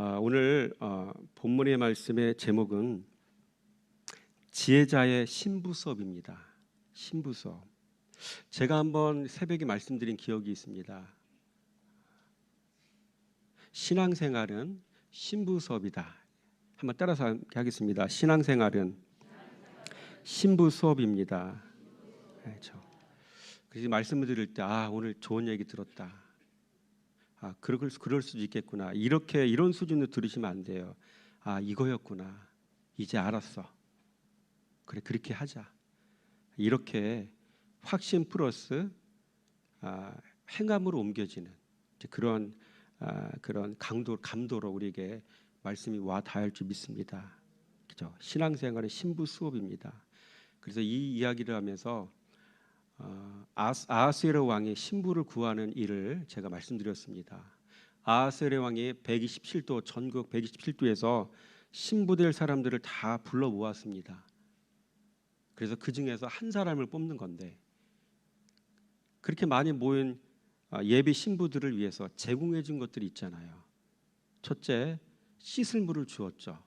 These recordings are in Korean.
아, 오늘 어, 본문의 말씀의 제목은 지혜자의 신부 수업입니다. 신부 수업. 제가 한번 새벽에 말씀드린 기억이 있습니다. 신앙생활은 신부 수업이다. 한번 따라서 하겠습니다. 신앙생활은 신부 수업입니다. 그렇죠. 그래서 말씀을 드릴 때 아, 오늘 좋은 얘기 들었다. 아, 그럴, 그럴 수도 있겠구나. 이렇게 이런 수준으로 들으시면 안 돼요. 아, 이거였구나. 이제 알았어. 그래, 그렇게 하자. 이렇게 확신 플러스 아, 행함으로 옮겨지는 그런 아, 그런 강도 감도로 우리에게 말씀이 와 닿을 줄 믿습니다. 그죠? 신앙생활의 신부 수업입니다. 그래서 이 이야기를 하면서 어, 아하스에르 왕의 신부를 구하는 일을 제가 말씀드렸습니다. 아하스에르 왕이 127도 전국 127도에서 신부될 사람들을 다 불러 모았습니다. 그래서 그 중에서 한 사람을 뽑는 건데 그렇게 많이 모인 아, 예비 신부들을 위해서 제공해 준 것들이 있잖아요. 첫째, 씻을 물을 주었죠.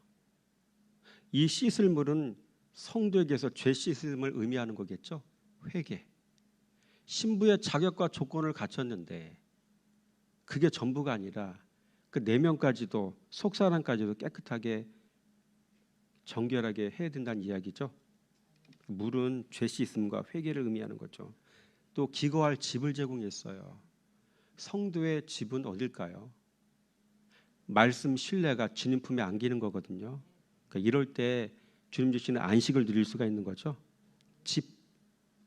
이 씻을 물은 성도에게서 죄 씻음을 의미하는 거겠죠. 회개. 신부의 자격과 조건을 갖췄는데 그게 전부가 아니라 그네 명까지도 속사람까지도 깨끗하게 정결하게 해야 된다는 이야기죠. 물은 죄 씻음과 회개를 의미하는 거죠. 또 기거할 집을 제공했어요. 성도의 집은 어딜까요? 말씀 신뢰가 주님 품에 안기는 거거든요. 그러니까 이럴 때 주님 주시는 안식을 누릴 수가 있는 거죠. 집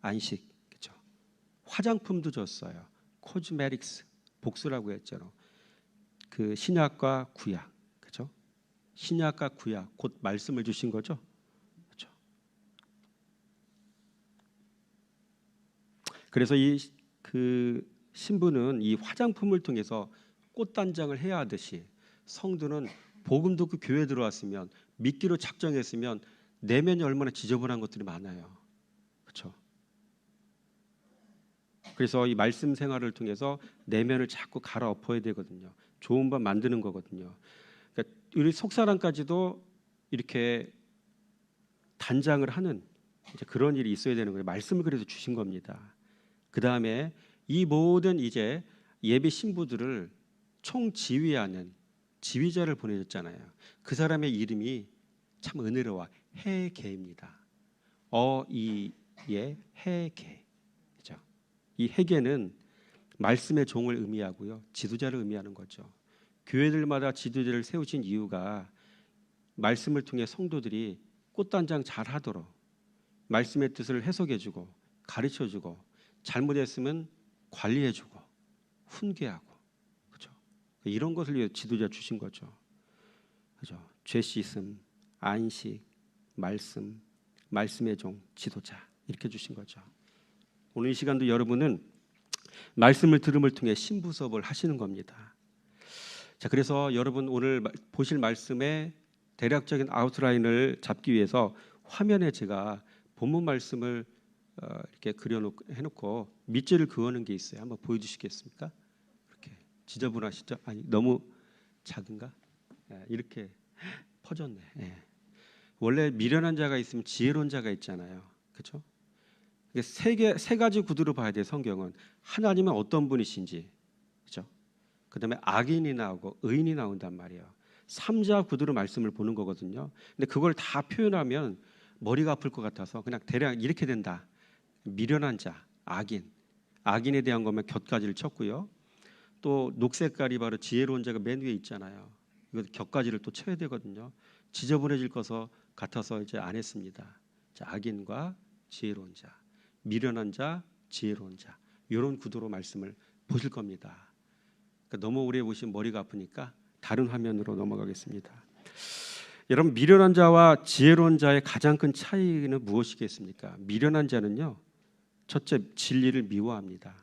안식. 화장품도 줬어요. 코즈메릭스 복수라고 했죠. 그 신약과 구약, 그렇죠. 신약과 구약 곧 말씀을 주신 거죠. 그렇죠. 그래서 이 그 신부는 이 화장품을 통해서 꽃단장을 해야 하듯이 성도는 복음 듣고 교회 들어왔으면 믿기로 작정했으면 내면이 얼마나 지저분한 것들이 많아요. 그렇죠? 그래서 이 말씀 생활을 통해서 내면을 자꾸 갈아엎어야 되거든요. 좋은 법 만드는 거거든요. 그러니까 우리 속사람까지도 이렇게 단장을 하는 그런 일이 있어야 되는 거예요. 말씀을 그래서 주신 겁니다. 그 다음에 이 모든 이제 예비 신부들을 총 지휘하는 지휘자를 보내줬잖아요. 그 사람의 이름이 참 은혜로워 해계입니다. 어이의 해계. 이 해계는 말씀의 종을 의미하고요. 지도자를 의미하는 거죠. 교회들마다 지도자를 세우신 이유가 말씀을 통해 성도들이 꽃단장 잘 하도록 말씀의 뜻을 해석해 주고 가르쳐 주고 잘못했으면 관리해 주고 훈계하고 그죠? 이런 것을 위해 지도자 주신 거죠. 그죠? 죄 씻음, 안식, 말씀, 말씀의 종, 지도자 이렇게 주신 거죠. 오늘 이 시간도 여러분은 말씀을 들음을 통해 신부 수업을 하시는 겁니다. 자, 그래서 여러분 오늘 보실 말씀의 대략적인 아웃라인을 잡기 위해서 화면에 제가 본문 말씀을 어, 이렇게 그려놓고 해놓고 밑줄을 그어놓은 게 있어요. 한번 보여주시겠습니까? 이렇게 지저분하시죠? 아니 너무 작은가? 예, 이렇게 퍼졌네. 예. 원래 미련한 자가 있으면 지혜로운 자가 있잖아요. 그렇죠? 세 개 세 가지 구두로 봐야 돼 성경은 하나님은 어떤 분이신지, 그렇죠? 그다음에 악인이 나오고 의인이 나온단 말이에요. 삼자 구두로 말씀을 보는 거거든요. 근데 그걸 다 표현하면 머리가 아플 것 같아서 그냥 대략 이렇게 된다. 미련한 자, 악인, 악인에 대한 거면 곁가지를 쳤고요. 또 녹색깔이 바로 지혜로운 자가 맨 위에 있잖아요. 이거 곁가지를 또 쳐야 되거든요. 지저분해질 것서 같아서 이제 안 했습니다. 자, 악인과 지혜로운 자, 미련한 자, 지혜로운 자 이런 구도로 말씀을 보실 겁니다. 그러니까 너무 오래 보시면 머리가 아프니까 다른 화면으로 넘어가겠습니다. 여러분 미련한 자와 지혜로운 자의 가장 큰 차이는 무엇이겠습니까? 미련한 자는요 첫째 진리를 미워합니다.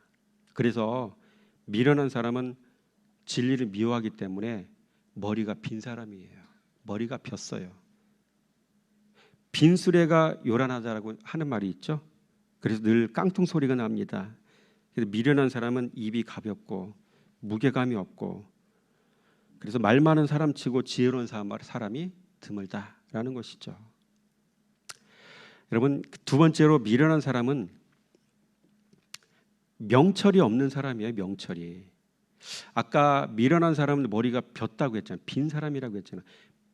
그래서 미련한 사람은 진리를 미워하기 때문에 머리가 빈 사람이에요. 머리가 폈어요. 빈수레가 요란하다라고 하는 말이 있죠. 그래서 늘 깡통 소리가 납니다. 그래서 미련한 사람은 입이 가볍고 무게감이 없고 그래서 말 많은 사람치고 지혜로운 사람- 사람이 드물다라는 것이죠. 여러분 두 번째로 미련한 사람은 명철이 없는 사람이에요. 명철이. 아까 미련한 사람은 머리가 볍다고 했잖아요. 빈 사람이라고 했잖아요.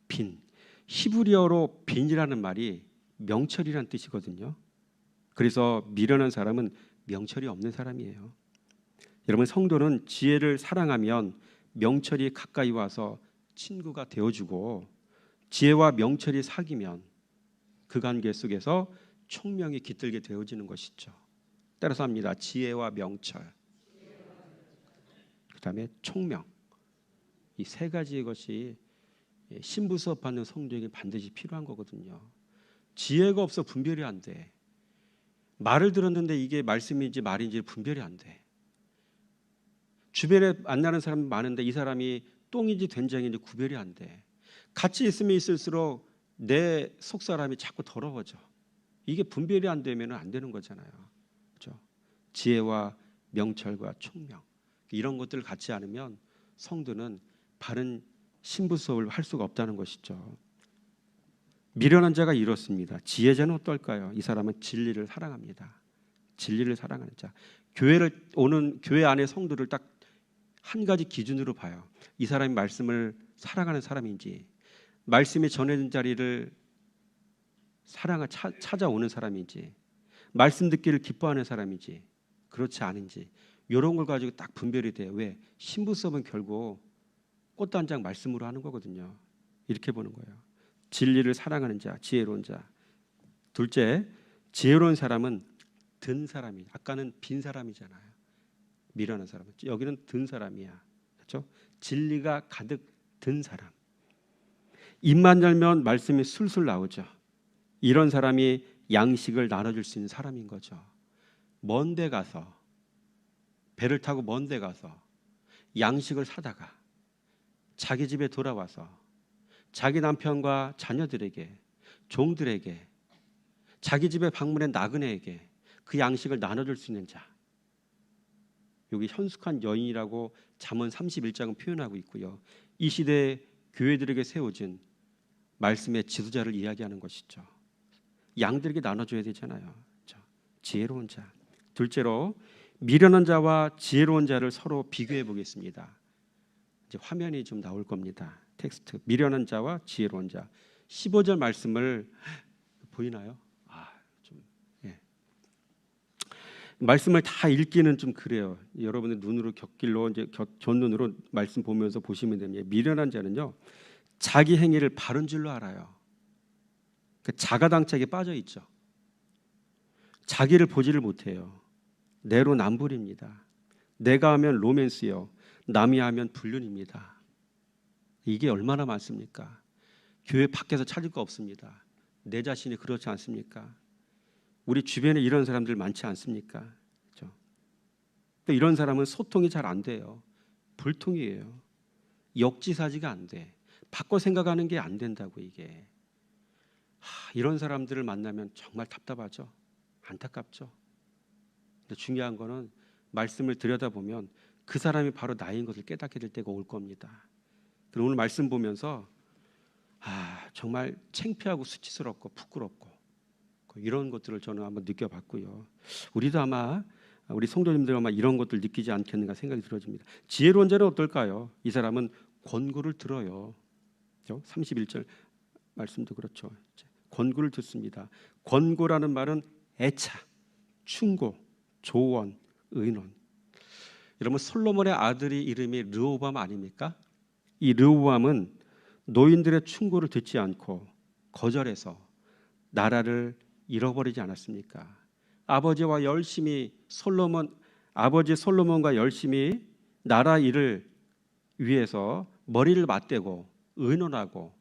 빈. 히브리어로 빈이라는 말이 명철이란 뜻이거든요. 그래서 미련한 사람은 명철이 없는 사람이에요. 여러분 성도는 지혜를 사랑하면 명철이 가까이 와서 친구가 되어주고 지혜와 명철이 사귀면 그 관계 속에서 총명이 깃들게 되어지는 것이죠. 따라서 합니다. 지혜와 명철. 그다음에 총명. 이 세 가지의 것이 신부 수업 받는 성도에게 반드시 필요한 거거든요. 지혜가 없어 분별이 안 돼. 말을 들었는데 이게 말씀인지 말인지 분별이 안 돼. 주변에 만나는 사람이 많은데 이 사람이 똥인지 된장인지 구별이 안 돼. 같이 있으면 있을수록 내 속 사람이 자꾸 더러워져. 이게 분별이 안 되면 안 되는 거잖아요. 그렇죠? 지혜와 명철과 총명 이런 것들을 갖지 않으면 성도는 바른 신부 수업을 할 수가 없다는 것이죠. 미련한 자가 이렇습니다. 지혜자는 어떨까요? 이 사람은 진리를 사랑합니다. 진리를 사랑하는 자. 교회를 오는 교회 안의 성도를 딱 한 가지 기준으로 봐요. 이 사람이 말씀을 사랑하는 사람인지, 말씀이 전해진 자리를 사랑을 차, 찾아오는 사람인지, 말씀 듣기를 기뻐하는 사람인지, 그렇지 않은지 이런 걸 가지고 딱 분별이 돼요. 왜 신부 수업은 결국 꽃단장 말씀으로 하는 거거든요. 이렇게 보는 거예요. 진리를 사랑하는 자, 지혜로운 자. 둘째, 지혜로운 사람은 든 사람이. 아까는 빈 사람이잖아요. 미련한 사람은 여기는 든 사람이야. 그렇죠? 진리가 가득 든 사람. 입만 열면 말씀이 술술 나오죠. 이런 사람이 양식을 나눠줄 수 있는 사람인 거죠. 먼 데 가서 배를 타고 먼 데 가서 양식을 사다가 자기 집에 돌아와서 자기 남편과 자녀들에게 종들에게 자기 집에 방문한 나그네에게 그 양식을 나눠줄 수 있는 자. 여기 현숙한 여인이라고 잠언 31장은 표현하고 있고요. 이 시대 교회들에게 세워진 말씀의 지도자를 이야기하는 것이죠. 양들에게 나눠줘야 되잖아요. 지혜로운 자. 둘째로 미련한 자와 지혜로운 자를 서로 비교해 보겠습니다. 이제 화면이 좀 나올 겁니다. 텍스트 미련한 자와 지혜로운 자. 15절 말씀을 보이나요? 아, 좀 예. 말씀을 다 읽기는 좀 그래요. 여러분의 눈으로 곁길로 이제 곁, 전눈으로 말씀 보면서 보시면 됩니다. 미련한 자는요. 자기 행위를 바른 줄로 알아요. 그 자가당착에 빠져 있죠. 자기를 보지를 못해요. 내로 남불입니다. 내가 하면 로맨스요. 남이 하면 불륜입니다. 이게 얼마나 많습니까? 교회 밖에서 찾을 거 없습니다. 내 자신이 그렇지 않습니까? 우리 주변에 이런 사람들 많지 않습니까? 그렇죠? 또 이런 사람은 소통이 잘 안 돼요. 불통이에요. 역지사지가 안 돼. 바꿔 생각하는 게 안 된다고 이게. 하, 이런 사람들을 만나면 정말 답답하죠. 안타깝죠. 근데 중요한 거는 말씀을 들여다보면 그 사람이 바로 나인 것을 깨닫게 될 때가 올 겁니다. 오늘 말씀 보면서 아 정말 창피하고 수치스럽고 부끄럽고 이런 것들을 저는 한번 느껴봤고요. 우리도 아마 우리 성도님들 아마 이런 것들 느끼지 않겠는가 생각이 들어집니다. 지혜로운 자는 어떨까요? 이 사람은 권고를 들어요. 그렇죠? 31절 말씀도 그렇죠. 권고를 듣습니다. 권고라는 말은 애차, 충고, 조언, 의논. 여러분 솔로몬의 아들이 이름이 르호밤 아닙니까? 이 르호밤은 노인들의 충고를 듣지 않고 거절해서 나라를 잃어버리지 않았습니까? 아버지와 열심히 솔로몬 아버지 솔로몬과 열심히 나라 일을 위해서 머리를 맞대고 의논하고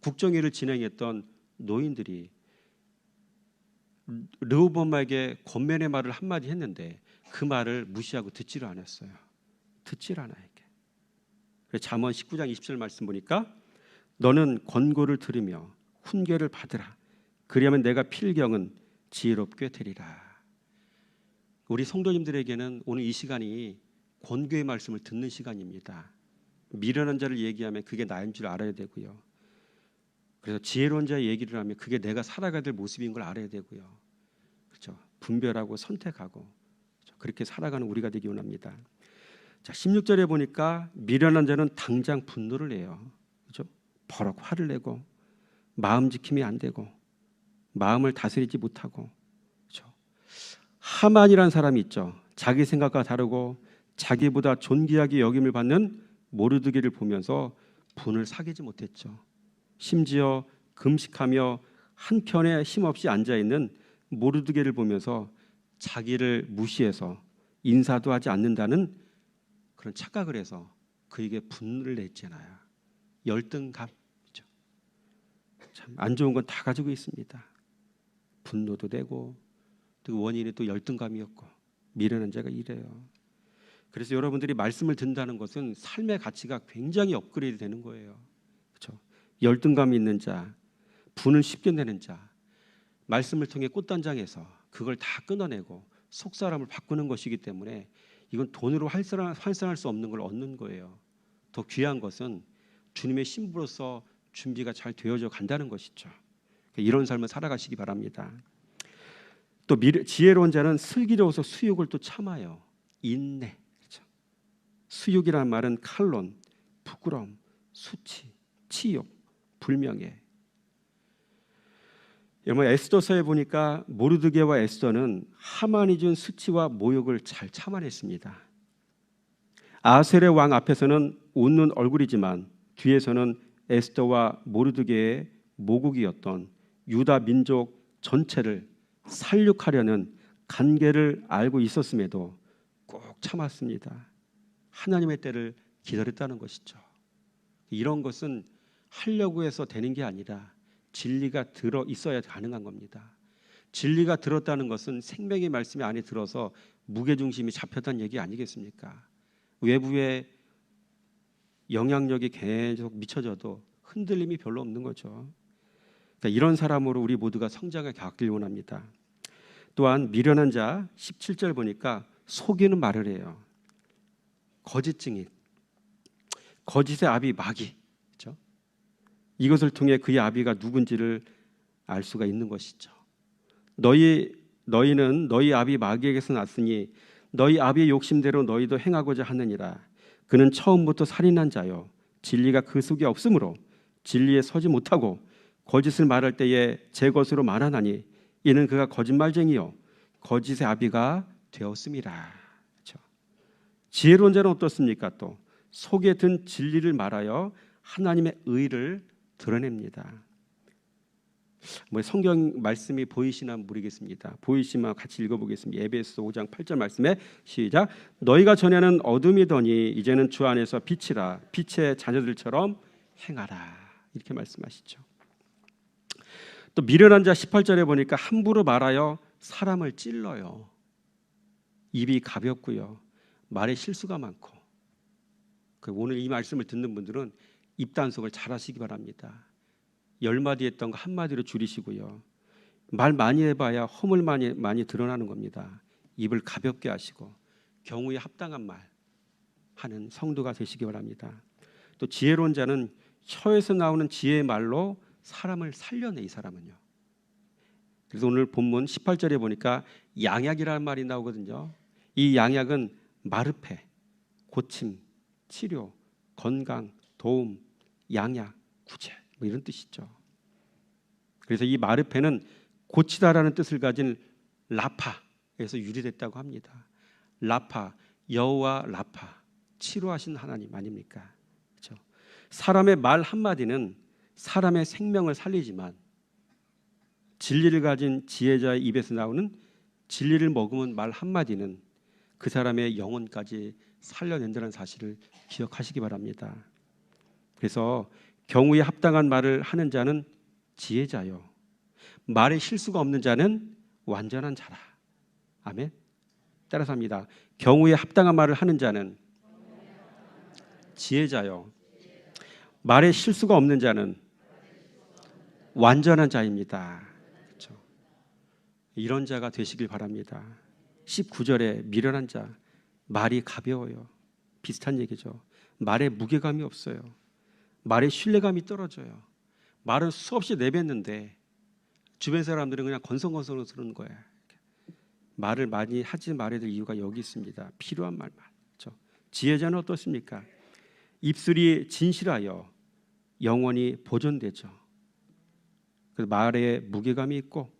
국정일을 진행했던 노인들이 르호밤에게 권면의 말을 한마디 했는데 그 말을 무시하고 듣지를 않았어요. 듣질 않아 이게. 그래서 잠언 19장 20절 말씀 보니까 너는 권고를 들으며 훈계를 받으라. 그리하면 내가 필경은 지혜롭게 되리라. 우리 성도님들에게는 오늘 이 시간이 권고의 말씀을 듣는 시간입니다. 미련한 자를 얘기하면 그게 나인 줄 알아야 되고요. 그래서 지혜로운 자의 얘기를 하면 그게 내가 살아가야 될 모습인 걸 알아야 되고요. 그렇죠? 분별하고 선택하고 그렇죠? 그렇게 살아가는 우리가 되기 원합니다. 자, 16절에 보니까 미련한 자는 당장 분노를 해요. 그렇죠? 버럭 화를 내고 마음 지킴이 안 되고 마음을 다스리지 못하고 그렇죠? 하만이라는 사람이 있죠. 자기 생각과 다르고 자기보다 존귀하게 여김을 받는 모르드게를 보면서 분을 사귀지 못했죠. 심지어 금식하며 한켠에 힘없이 앉아 있는 모르드게를 보면서 자기를 무시해서 인사도 하지 않는다는 그런 착각을 해서 그에게 분을 냈잖아요. 열등감이죠. 참안 좋은 건 다 가지고 있습니다. 분노도 되고 또 원인이 또 열등감이었고 미련한 자가 이래요. 그래서 여러분들이 말씀을 듣는다는 것은 삶의 가치가 굉장히 업그레이드 되는 거예요. 그렇죠? 열등감이 있는 자, 분을 쉽게 내는 자, 말씀을 통해 꽃단장해서 그걸 다 끊어내고 속 사람을 바꾸는 것이기 때문에 이건 돈으로 환산할 수 없는 걸 얻는 거예요. 더 귀한 것은 주님의 신부로서 준비가 잘 되어져 간다는 것이죠. 이런 삶을 살아가시기 바랍니다. 또 지혜로운 자는 슬기로워서 수욕을 또 참아요. 인내. 그렇죠? 수욕이라는 말은 칼론, 부끄럼, 수치, 치욕, 불명예. 여러분 에스더서에 보니까 모르드게와 에스더는 하만이 준 수치와 모욕을 잘 참아냈습니다. 아셀의 왕 앞에서는 웃는 얼굴이지만 뒤에서는 에스더와 모르드게의 모국이었던 유다 민족 전체를 살육하려는 관계를 알고 있었음에도 꼭 참았습니다. 하나님의 때를 기다렸다는 것이죠. 이런 것은 하려고 해서 되는 게 아니라 진리가 들어 있어야 가능한 겁니다. 진리가 들었다는 것은 생명의 말씀이 안에 들어서 무게 중심이 잡혔다는 얘기 아니겠습니까? 외부의 영향력이 계속 미쳐져도 흔들림이 별로 없는 거죠. 그러니까 이런 사람으로 우리 모두가 성장을 겪길 원합니다. 또한 미련한 자 17절 보니까 속이는 말을 해요. 거짓 증인, 거짓의 아비 마귀. 이것을 통해 그의 아비가 누군지를 알 수가 있는 것이죠. 너희 너희는 너희 아비 마귀에게서 났으니 너희 아비의 욕심대로 너희도 행하고자 하느니라. 그는 처음부터 살인한 자요 진리가 그 속에 없으므로 진리에 서지 못하고 거짓을 말할 때에 제 것으로 말하나니 이는 그가 거짓말쟁이요 거짓의 아비가 되었음이라. 그렇죠? 지혜로운 자는 어떻습니까? 또 속에 든 진리를 말하여 하나님의 의를 드러냅니다. 뭐 성경 말씀이 보이시나 모르겠습니다. 보이시면 같이 읽어보겠습니다. 에베소 5장 8절 말씀에 시작. 너희가 전에는 어둠이더니 이제는 주 안에서 빛이라 빛의 자녀들처럼 행하라 이렇게 말씀하시죠. 또 미련한 자 18절에 보니까 함부로 말하여 사람을 찔러요. 입이 가볍고요. 말에 실수가 많고. 그 오늘 이 말씀을 듣는 분들은 입단속을 잘 하시기 바랍니다. 열 마디 했던 거 한 마디로 줄이시고요. 말 많이 해봐야 허물 많이 많이 드러나는 겁니다. 입을 가볍게 하시고 경우에 합당한 말 하는 성도가 되시기 바랍니다. 또 지혜로운 자는 혀에서 나오는 지혜의 말로 사람을 살려내 이 사람은요. 그래서 오늘 본문 18절에 보니까 양약이라는 말이 나오거든요. 이 양약은 마르페, 고침, 치료, 건강, 도움, 양약, 구제 뭐 이런 뜻이죠. 그래서 이 마르페는 고치다라는 뜻을 가진 라파에서 유래됐다고 합니다. 라파 여호와 라파 치료하신 하나님 아닙니까? 그렇죠? 사람의 말 한마디는 사람의 생명을 살리지만 진리를 가진 지혜자의 입에서 나오는 진리를 머금은 말 한마디는 그 사람의 영혼까지 살려낸다는 사실을 기억하시기 바랍니다. 그래서 경우에 합당한 말을 하는 자는 지혜자요. 말에 실수가 없는 자는 완전한 자라. 아멘. 따라서 합니다. 경우에 합당한 말을 하는 자는 지혜자요. 말에 실수가 없는 자는 완전한 자입니다. 그렇죠. 이런 자가 되시길 바랍니다. 19절에 미련한 자 말이 가벼워요. 비슷한 얘기죠. 말에 무게감이 없어요. 말에 신뢰감이 떨어져요. 말은 수없이 내뱉는데 주변 사람들은 그냥 건성건성 쓰는 거야. 말을 많이 하지 말아야 될 이유가 여기 있습니다. 필요한 말만. 그렇죠? 지혜자는 어떻습니까? 입술이 진실하여 영원히 보존되죠. 그 말에 무게감이 있고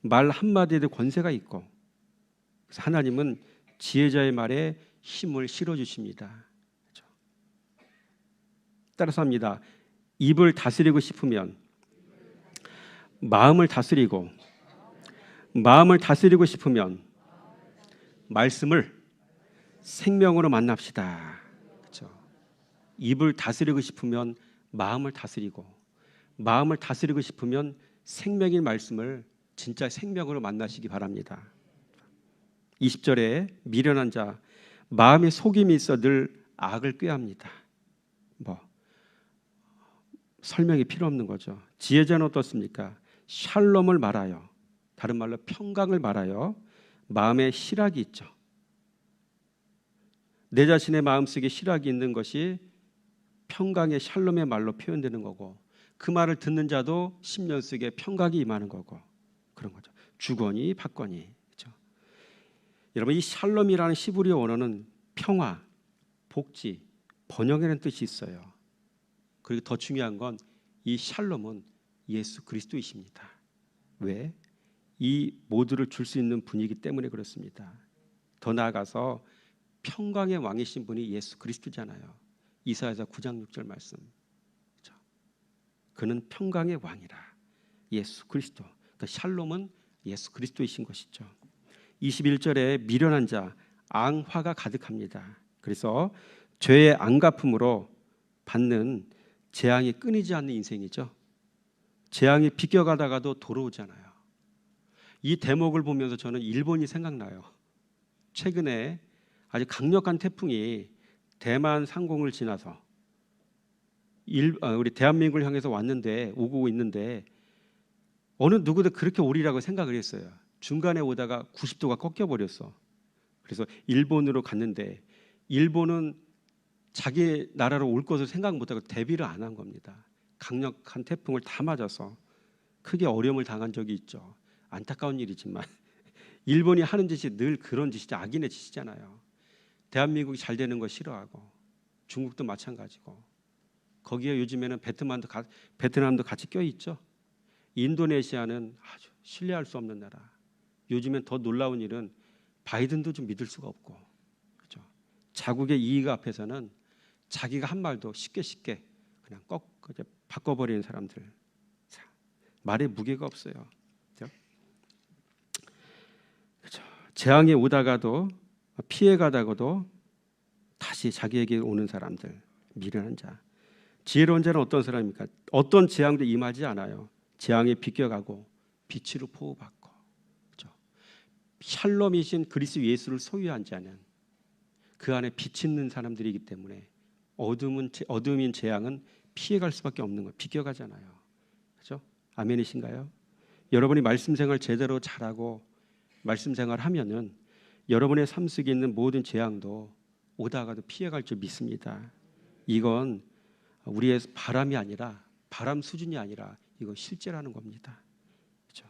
말 한마디에 권세가 있고 하나님은 지혜자의 말에 힘을 실어 주십니다. 따라서 합니다. 입을 다스리고 싶으면 마음을 다스리고 마음을 다스리고 싶으면 말씀을 생명으로 만납시다. 그렇죠? 입을 다스리고 싶으면 마음을 다스리고 마음을 다스리고 싶으면 생명의 말씀을 진짜 생명으로 만나시기 바랍니다. 20절에 미련한 자 마음에 속임이 있어 늘 악을 꾀합니다. 뭐 설명이 필요 없는 거죠. 지혜자는 어떻습니까? 샬롬을 말하여 다른 말로 평강을 말하여 마음에 실학이 있죠. 내 자신의 마음속에 실학이 있는 것이 평강의 샬롬의 말로 표현되는 거고 그 말을 듣는 자도 10년 속에 평강이 임하는 거고 그런 거죠. 주거니 받거니 그렇죠. 여러분 이 샬롬이라는 시브리어 언어는 평화, 복지, 번영이라는 뜻이 있어요. 그리고 더 중요한 건 이 샬롬은 예수 그리스도이십니다. 왜? 이 모두를 줄 수 있는 분이기 때문에 그렇습니다. 더 나아가서 평강의 왕이신 분이 예수 그리스도잖아요. 이사야서 9장 6절 말씀. 그렇죠? 그는 평강의 왕이라. 예수 그리스도. 그러니까 샬롬은 예수 그리스도이신 것이죠. 21절에 미련한 자 앙화가 가득합니다. 그래서 죄의 앙가품으로 받는 재앙이 끊이지 않는 인생이죠. 재앙이 비껴가다가도 돌아오잖아요. 이 대목을 보면서 저는 일본이 생각나요. 최근에 아주 강력한 태풍이 대만 상공을 지나서 일, 아, 우리 대한민국을 향해서 왔는데 오고 있는데 어느 누구도 그렇게 오리라고 생각을 했어요. 중간에 오다가 90도가 꺾여 버렸어. 그래서 일본으로 갔는데 일본은 자기 나라로 올 것을 생각 못하고 대비를 안 한 겁니다. 강력한 태풍을 다 맞아서 크게 어려움을 당한 적이 있죠. 안타까운 일이지만 일본이 하는 짓이 늘 그런 짓이지 악인의 짓이잖아요. 대한민국이 잘 되는 거 싫어하고 중국도 마찬가지고 거기에 요즘에는 베트남도 가, 베트남도 같이 껴 있죠. 인도네시아는 아주 신뢰할 수 없는 나라. 요즘엔 더 놀라운 일은 바이든도 좀 믿을 수가 없고 그렇죠. 자국의 이익 앞에서는 자기가 한 말도 쉽게 쉽게 그냥 꺾 이제 바꿔버리는 사람들 자, 말에 무게가 없어요. 그렇죠? 재앙이 오다가도 피해 가다가도 다시 자기에게 오는 사람들 미련한 자 지혜로운 자는 어떤 사람입니까? 어떤 재앙도 임하지 않아요. 재앙에 비껴가고 빛으로 포우받고 그렇죠. 샬롬이신 그리스도 예수를 소유한 자는 그 안에 빛 있는 사람들이기 때문에 어둠은 어둠인 재앙은 피해갈 수밖에 없는 거예요. 비껴가잖아요. 그렇죠? 아멘이신가요? 여러분이 말씀 생활 제대로 잘하고 말씀 생활 하면은 여러분의 삶 속에 있는 모든 재앙도 오다가도 피해갈 줄 믿습니다. 이건 우리의 바람이 아니라 바람 수준이 아니라 이건 실제라는 겁니다. 그렇죠?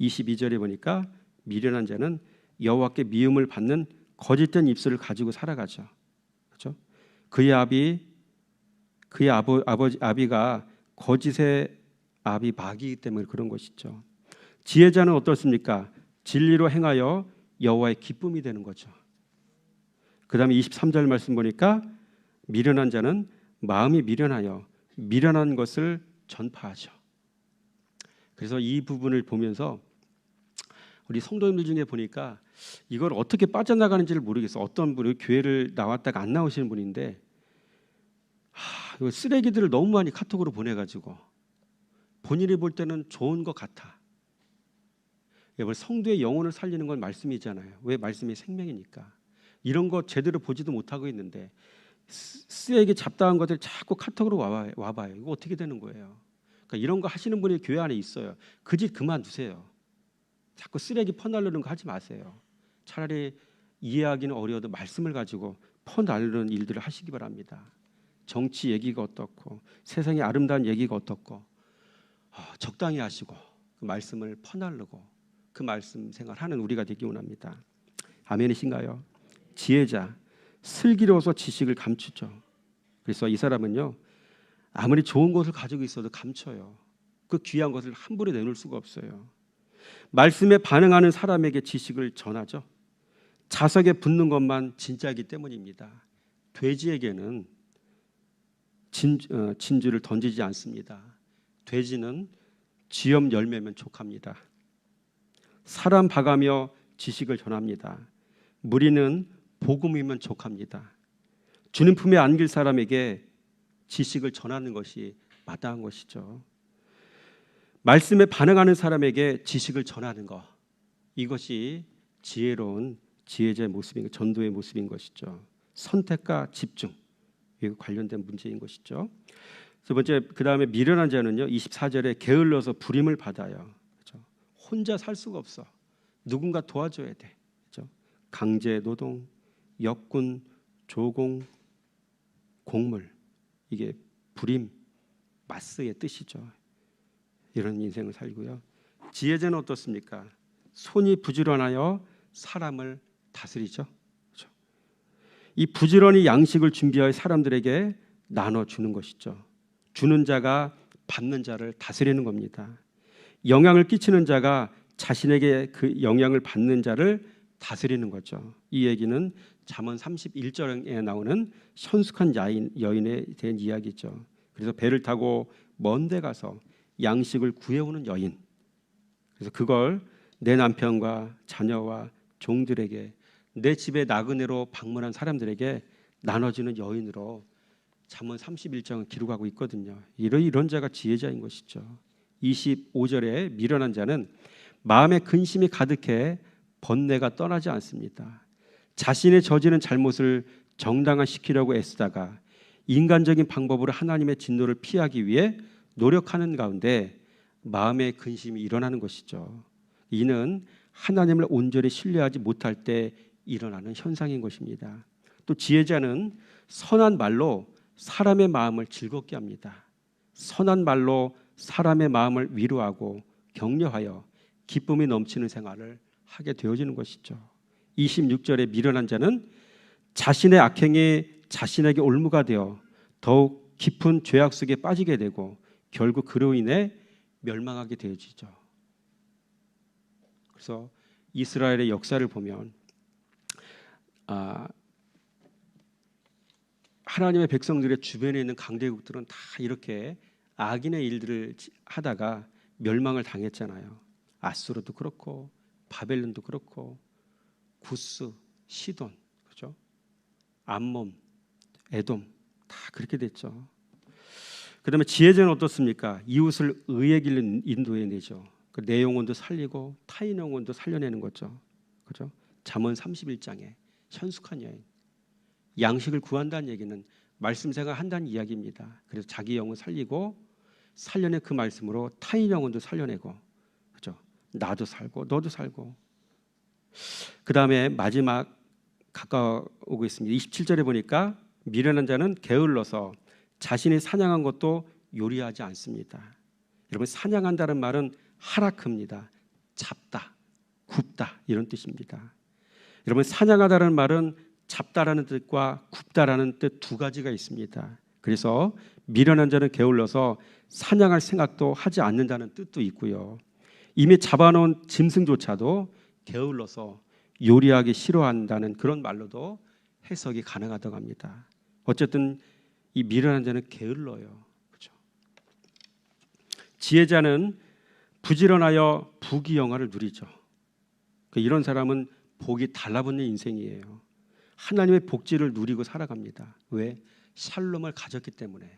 22절에 보니까 미련한 자는 여호와께 미움을 받는 거짓된 입술을 가지고 살아가죠. 그의 아비 그의 아버, 아버지 아비가 거짓의 아비 마귀이기 때문에 그런 것이죠. 지혜자는 어떻습니까? 진리로 행하여 여호와의 기쁨이 되는 거죠. 그다음에 23절 말씀 보니까 미련한 자는 마음이 미련하여 미련한 것을 전파하죠. 그래서 이 부분을 보면서 우리 성도님들 중에 보니까 이걸 어떻게 빠져나가는지를 모르겠어. 어떤 분이 교회를 나왔다가 안 나오시는 분인데 하, 이거 쓰레기들을 너무 많이 카톡으로 보내가지고 본인이 볼 때는 좋은 것 같아. 여러분 성도의 영혼을 살리는 건 말씀이잖아요. 왜 말씀이 생명이니까. 이런 거 제대로 보지도 못하고 있는데 쓰레기 잡다한 것들 자꾸 카톡으로 와봐요. 와봐요. 이거 어떻게 되는 거예요? 그러니까 이런 거 하시는 분이 교회 안에 있어요. 그 짓 그만두세요. 자꾸 쓰레기 퍼날르는 거 하지 마세요. 차라리 이해하기는 어려워도 말씀을 가지고 퍼날르는 일들을 하시기 바랍니다. 정치 얘기가 어떻고 세상의 아름다운 얘기가 어떻고 아, 적당히 하시고 그 말씀을 퍼나르고 그 말씀 생활하는 우리가 되기 원합니다. 아멘이신가요? 지혜자 슬기로워서 지식을 감추죠. 그래서 이 사람은요 아무리 좋은 것을 가지고 있어도 감춰요. 그 귀한 것을 함부로 내놓을 수가 없어요. 말씀에 반응하는 사람에게 지식을 전하죠. 자석에 붙는 것만 진짜이기 때문입니다. 돼지에게는 진, 어, 진주를 던지지 않습니다. 돼지는 쥐염 열매면 족합니다. 사람 봐가며 지식을 전합니다. 무리는 복음이면 족합니다. 주님 품에 안길 사람에게 지식을 전하는 것이 마땅한 것이죠. 말씀에 반응하는 사람에게 지식을 전하는 것 이것이 지혜로운 지혜자의 모습인 전도의 모습인 것이죠. 선택과 집중 이거 관련된 문제인 것이죠. 두 번째 그 다음에 미련한 자는요 24절에 게을러서 부림을 받아요. 그렇죠? 혼자 살 수가 없어. 누군가 도와줘야 돼. 그렇죠? 강제 노동, 역군, 조공, 공물 이게 부림, 마스의 뜻이죠. 이런 인생을 살고요. 지혜자는 어떻습니까? 손이 부지런하여 사람을 다스리죠. 그렇죠? 이 부지런히 양식을 준비하여 사람들에게 나눠 주는 것이죠. 주는 자가 받는 자를 다스리는 겁니다. 영향을 끼치는 자가 자신에게 그 영향을 받는 자를 다스리는 거죠. 이 얘기는 잠언 31절에 나오는 현숙한 여인, 여인에 대한 이야기죠. 그래서 배를 타고 먼 데 가서 양식을 구해오는 여인. 그래서 그걸 내 남편과 자녀와 종들에게 내 집에 나그네로 방문한 사람들에게 나눠주는 여인으로 잠언 31장을 기록하고 있거든요. 이런 이런 자가 지혜자인 것이죠. 25절에 미련한 자는 마음에 근심이 가득해 번뇌가 떠나지 않습니다. 자신의 저지른 잘못을 정당화시키려고 애쓰다가 인간적인 방법으로 하나님의 진노를 피하기 위해 노력하는 가운데 마음의 근심이 일어나는 것이죠. 이는 하나님을 온전히 신뢰하지 못할 때 일어나는 현상인 것입니다. 또 지혜자는 선한 말로 사람의 마음을 즐겁게 합니다. 선한 말로 사람의 마음을 위로하고 격려하여 기쁨이 넘치는 생활을 하게 되어지는 것이죠. 26절에 미련한 자는 자신의 악행이 자신에게 올무가 되어 더욱 깊은 죄악 속에 빠지게 되고 결국 그로 인해 멸망하게 되어지죠. 그래서 이스라엘의 역사를 보면 아, 하나님의 백성들의 주변에 있는 강대국들은 다 이렇게 악인의 일들을 하다가 멸망을 당했잖아요. 아수르도 그렇고 바벨론도 그렇고 구스, 시돈, 그죠? 암몬, 에돔 다 그렇게 됐죠. 그다음에 지혜자는 어떻습니까? 이웃을 의의 길로 인도해 내죠. 그 내 영혼도 살리고 타인 영혼도 살려내는 거죠. 그죠? 잠언 31장에 현숙한 여인 양식을 구한다는 얘기는 말씀 생활한다는 이야기입니다. 그래서 자기 영혼 살리고 살려내 그 말씀으로 타인 영혼도 살려내고 그죠? 나도 살고 너도 살고 그 다음에 마지막 가까우고 있습니다. 27절에 보니까 미련한 자는 게을러서 자신이 사냥한 것도 요리하지 않습니다. 여러분 사냥한다는 말은 하락합니다. 잡다, 굽다 이런 뜻입니다. 여러분 사냥하다는 말은 잡다라는 뜻과 굽다라는 뜻 두 가지가 있습니다. 그래서 미련한 자는 게을러서 사냥할 생각도 하지 않는다는 뜻도 있고요. 이미 잡아놓은 짐승조차도 게을러서 요리하기 싫어한다는 그런 말로도 해석이 가능하다고 합니다. 어쨌든 이 미련한 자는 게을러요. 그렇죠? 지혜자는 부지런하여 부귀 영화를 누리죠. 그 이런 사람은 복이 달라붙는 인생이에요. 하나님의 복지를 누리고 살아갑니다. 왜? 샬롬을 가졌기 때문에,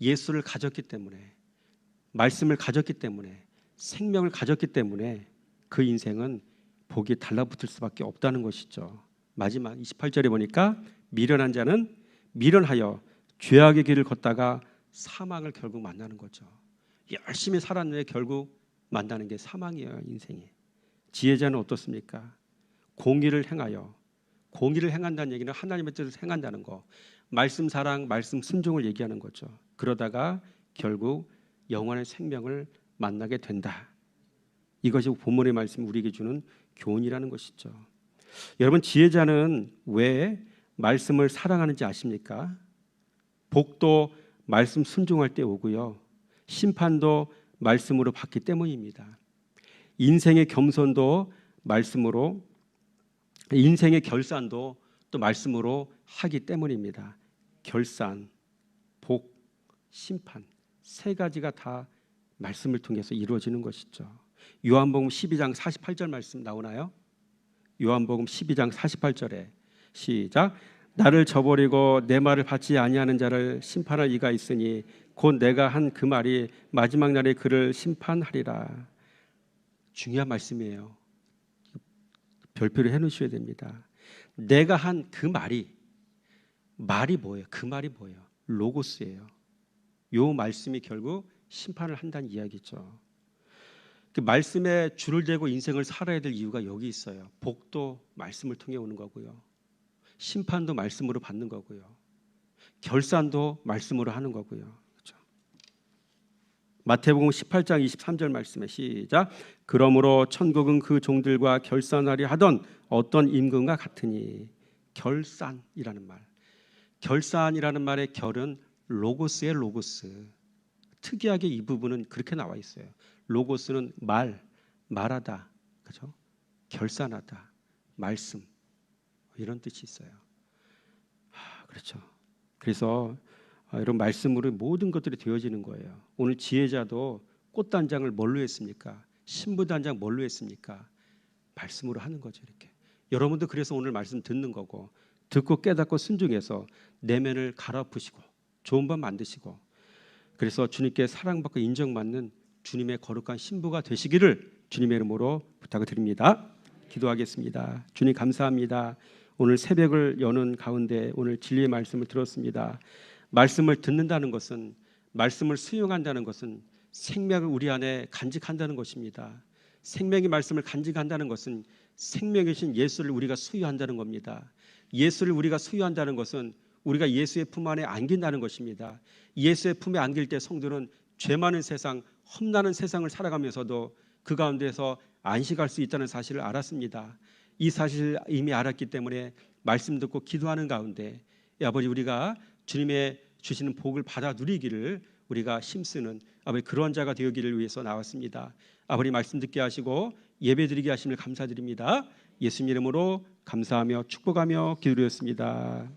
예수를 가졌기 때문에, 말씀을 가졌기 때문에, 생명을 가졌기 때문에 그 인생은 복이 달라붙을 수밖에 없다는 것이죠. 마지막 28절에 보니까 미련한 자는 미련하여 죄악의 길을 걷다가 사망을 결국 만나는 거죠. 열심히 살았는데 결국 만나는 게 사망이에요, 인생이. 지혜자는 어떻습니까? 공의를 행하여 공의를 행한다는 얘기는 하나님의 뜻을 행한다는 거. 말씀 사랑, 말씀 순종을 얘기하는 거죠. 그러다가 결국 영원의 생명을 만나게 된다. 이것이 본문의 말씀 우리에게 주는 교훈이라는 것이죠. 여러분 지혜자는 왜 말씀을 사랑하는지 아십니까? 복도 말씀 순종할 때 오고요. 심판도 말씀으로 받기 때문입니다. 인생의 겸손도 말씀으로 인생의 결산도 또 말씀으로 하기 때문입니다. 결산, 복, 심판 세 가지가 다 말씀을 통해서 이루어지는 것이죠. 요한복음 12장 48절 말씀 나오나요? 요한복음 12장 48절에 시작 나를 저버리고 내 말을 받지 아니하는 자를 심판할 이가 있으니 곧 내가 한 그 말이 마지막 날에 그를 심판하리라. 중요한 말씀이에요. 별표를 해 놓으셔야 됩니다. 내가 한 그 말이 말이 뭐예요? 그 말이 뭐예요? 로고스예요. 요 말씀이 결국 심판을 한다는 이야기죠. 그 말씀에 줄을 대고 인생을 살아야 될 이유가 여기 있어요. 복도 말씀을 통해 오는 거고요. 심판도 말씀으로 받는 거고요. 결산도 말씀으로 하는 거고요. 그렇죠? 마태복음 18장 23절 말씀에 시작. 그러므로 천국은 그 종들과 결산하려 하던 어떤 임금과 같으니 결산이라는 말. 결산이라는 말의 결은 로고스의 로고스. 특이하게 이 부분은 그렇게 나와 있어요. 로고스는 말, 말하다, 그죠? 결산하다, 말씀 이런 뜻이 있어요. 아, 그렇죠. 그래서 아, 이런 말씀으로 모든 것들이 되어지는 거예요. 오늘 지혜자도 꽃단장을 뭘로 했습니까? 신부단장 뭘로 했습니까? 말씀으로 하는 거죠. 이렇게. 여러분도 그래서 오늘 말씀 듣는 거고 듣고 깨닫고 순종해서 내면을 갈아엎으시고 좋은 밥 만드시고 그래서 주님께 사랑받고 인정받는 주님의 거룩한 신부가 되시기를 주님의 이름으로 부탁을 드립니다. 기도하겠습니다. 주님 감사합니다. 오늘 새벽을 여는 가운데 오늘 진리의 말씀을 들었습니다. 말씀을 듣는다는 것은 말씀을 수용한다는 것은 생명을 우리 안에 간직한다는 것입니다. 생명의 말씀을 간직한다는 것은 생명이신 예수를 우리가 수유한다는 겁니다. 예수를 우리가 수유한다는 것은 우리가 예수의 품 안에 안긴다는 것입니다. 예수의 품에 안길 때 성도는 죄 많은 세상, 험난한 세상을 살아가면서도 그 가운데서 안식할 수 있다는 사실을 알았습니다. 이 사실을 이미 알았기 때문에 말씀 듣고 기도하는 가운데 아버지 우리가 주님의 주시는 복을 받아 누리기를 우리가 힘쓰는 아버지 그러한 자가 되기를 위해서 나왔습니다. 아버지 말씀 듣게 하시고 예배 드리게 하심을 감사드립니다. 예수님 이름으로 감사하며 축복하며 기도드렸습니다.